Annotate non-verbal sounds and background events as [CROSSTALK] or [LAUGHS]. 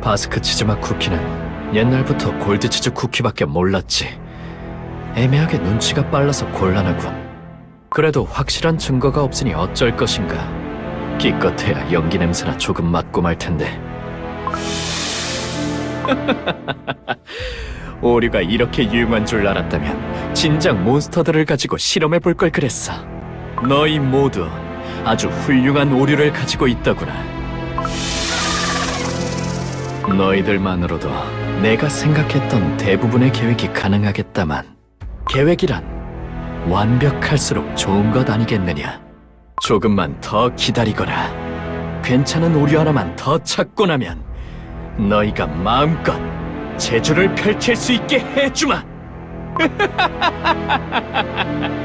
바스크 치즈맛 쿠키는 옛날부터 골드치즈 쿠키밖에 몰랐지. 애매하게 눈치가 빨라서 곤란하군. 그래도 확실한 증거가 없으니 어쩔 것인가. 기껏해야 연기 냄새나 조금 맡고 말 텐데. [LAUGHS] 오류가 이렇게 유용한 줄 알았다면 진작 몬스터들을 가지고 실험해 볼 걸 그랬어. 너희 모두 아주 훌륭한 오류를 가지고 있더구나. 너희들만으로도 내가 생각했던 대부분의 계획이 가능하겠다만 계획이란 완벽할수록 좋은 것 아니겠느냐. 조금만 더 기다리거라. 괜찮은 오류 하나만 더 찾고 나면 너희가 마음껏 재주를 펼칠 수 있게 해주마. [LAUGHS]